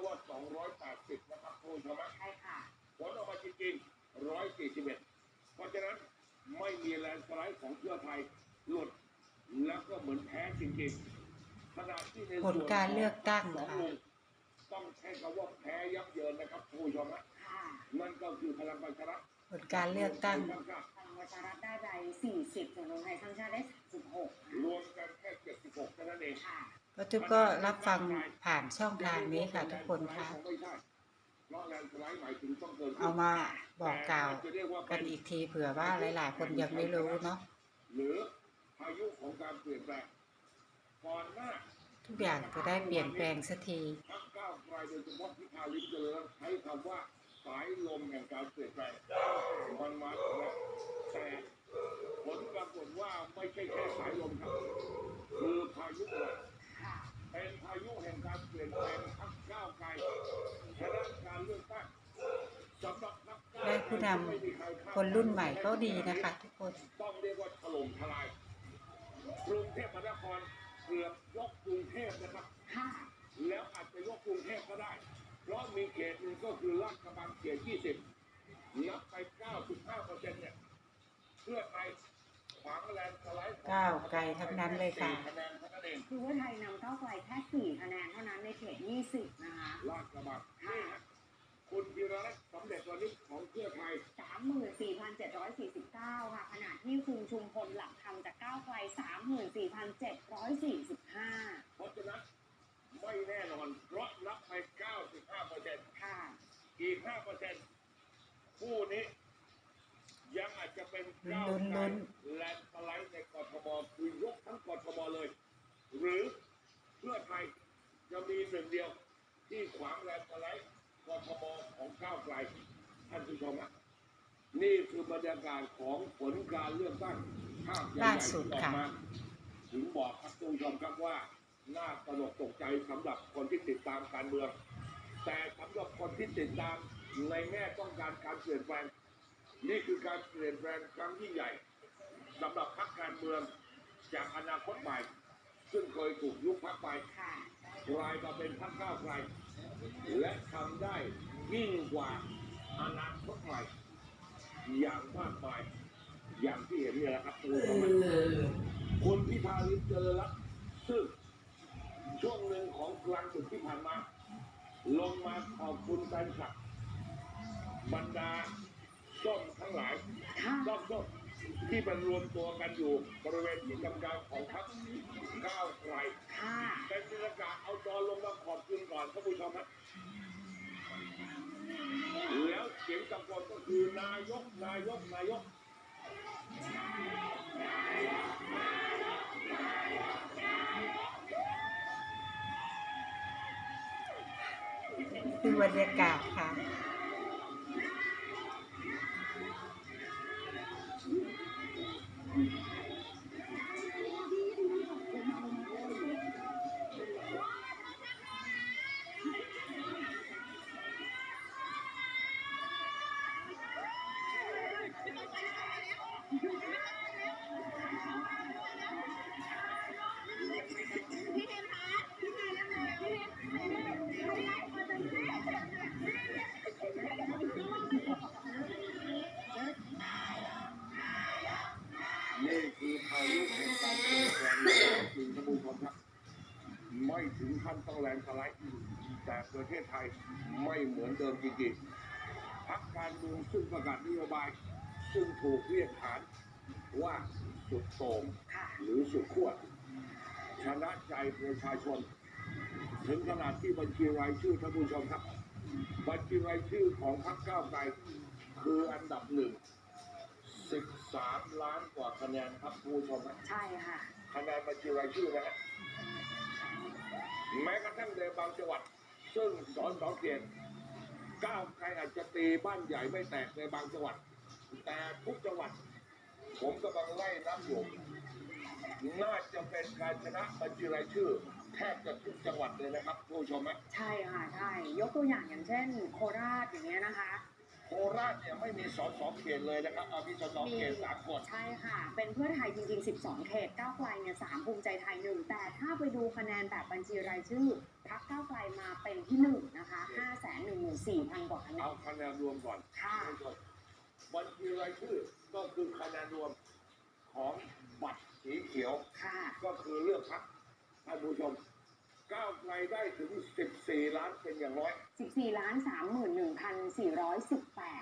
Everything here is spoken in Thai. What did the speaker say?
อว่า 280 นะครับคุณผู้ชมฮะใช่ค่ะผลออกมาจริงๆ141 เพราะฉะนั้นไม่มีแลนด์สไลด์ของเพื่อไทยหลุดแล้วก็เหมือนแพ้จริงๆขณะที่ในผลการเลือกตั้งสองค่ะลุงต้องใช้คำว่าแพ้ยับเยินนะครับคุณผู้ชมฮะค่ะนั่นก็คือพลังประชารัฐผลการเลือกตั้งพลังประชารัฐได้ไป40ส่วนรวมไทยสร้างชาติได้16รวมกันแค่76เท่านั้นเอง ค่ะก็ทุกก็รับฟังผ่านช่องทางนี้ค่ะทุกคนคะไม่ใช่เพราะแลนด์สไลด์หมายถึงต้องเกินเอามาบอกกล่าวกันอีกทีเผื่อว่าหลายๆ คนยังไม่รู้เนาะหรือพายุของการเปลี่ยนแปลงก่อนหน้าทุกอย่างจะได้เปลี่ยนแปลงสักทีพักก้าวไกลโดยเฉพาะพิธาลิมเจริญใช้คำว่าสายลมแห่งการเปลี่ยนแปลง ได้ผู้นำคนรุ่นใหม่ก็ดีนะคะทุกคนต้องเรียกว่าถล่มทลายกรุงเทพมหานครเกือบยกกรุงเทพนะครับค่ะแล้วอาจจะยกกรุงเทพก็ได้ เพราะมีเขตหนึ่งก็คือลาดกระบังเขต 20 นับไป 95เปอร์เซ็นต์เนี่ยเพื่อไทยขวางแลนด์สไลด์ก้าวไกลทั้งนั้นเลยค่ะคะแนนเท่านั้นเองคือว่าไทยนำก้าวไกลแค่4คะแนนเท่านั้นในเขต20 นะคะลาดกระบังนี่ฮะคุณพีระรัตน์สำเร็จวันนี้ของเพื่อไทย 34,749 ค่ะ ขณะที่คุณชุมพลหลักธรรมจากก้าวไกล 34,745 เพราะฉะนั้นไม่แน่นอนเพราะนับไป 95เปอร์เซ็นต์ค่ะ อีก5เปอร์เซ็นต์คู่นี้ยังอาจจะเป็นลุ้ก้าวนๆไกลแลนด์สไลด์ในกทมคือยกทั้งกทมเลย หรือเพื่อไทยจะมีหนึ่งเดียวที่ขวางแลนด์สไลด์กทมของก้าวไกลท่านผู้ชมครับนี่คือบรรยากาศของผลการเลือกตั้งภาพใหญ่ล่าๆสุดที่ออกค่ะมาถึงบอกครับท่านผู้ชมครับว่าน่าตระหนกตกใจสำหรับคนที่ติดตามการเมือง แต่สำหรับคนที่ติดตามในแง่ต้องการการเปลี่ยนแปลง นี่คือการเปลี่ยนแปลงครั้งยิ่งใหญ่สำหรับพรรคการเมืองจากอนาคตใหม่ ซึ่งเคยถูกยุบพรรคไปค่ะกลายมาเป็นพรรคก้าวไกล และทำได้ยิ่งกว่าอนาคตใหม่ อย่างมากมาย อย่างที่เห็นเนี่ยแหละครับคุณผู้ชมครับคุณพิธาลิมเจริญรัตน์ซึ่งช่วงหนึ่งของกลางดึกที่ผ่านมา ลงมาขอบคุณแฟนคลับบรรดาส้มทั้งหลายค่ะส้มส้ม ที่มันรวมตัวกันอยู่บริเวณที่กำลังของพรรคก้าวไกลค่ะเป็นบรรยากาศเอาจอลงมาขอบคุณก่อนท่านผู้ชมครับแล้วเสียงตะโกนก็คือนายกนายกนายกคือบรรยากาศค่ะ ถึงขั้นต้องแรงสไลด์แต่ประเทศไทยไม่เหมือนเดิมจริงๆพักการเมืองซึ่งประกาศนโยบาย ซึ่งถูกเรียกขานว่าสุดโต่งค่ะหรือสุดขั้วชนะใจประชาชน ถึงขนาดที่บัญชีรายชื่อท่านผู้ชมครับ บัญชีรายชื่อของพรรคก้าวไกลคืออันดับหนึ่ง13 ล้านกว่าคะแนนครับผู้ชมครับใช่ค่ะ คะแนนบัญชีรายชื่อนะฮะ แม้กระทั่งในบางจังหวัด ซึ่งสอนสองเขตก้าวไกลอาจจะตีบ้านใหญ่ไม่แตกในบางจังหวัด แต่ทุกจังหวัด ผมกำลังไล่นับอยู่น่าจะเป็นการชนะบัญชีรายชื่อ แทบจะทุกจังหวัดเลยนะครับผู้ชมฮะใช่ค่ะใช่ยกตัวอย่างอย่างเช่น โคราชอย่างเงี้ยนะคะ โคราชเนี่ยไม่มีสสเขตเลยนะครับเอามีสสเขตสามคนใช่ค่ะ เป็นเพื่อไทยจริง ๆ 12 เขตก้าวไกลเนี่ยสามภูมิใจไทยหนึ่งแต่ถ้าไปดูคะแนนแบบบัญชีรายชื่อพักก้าวไกลมาเป็นที่หนึ่งนะคะ5 1 1 4 0 0 0กว่าคะแนเอานคะแนนรวมก่อนค่ะท่านผู้ชมบัญชีรายชื่อก็คือคะแนนรวมของบัตรสีเขียวค่ะก็คือเลือกพักท่านผู้ชม ก้าวไกลได้ถึง 14 ล้านเป็นอย่างน้อย 14 ล้าน 31,418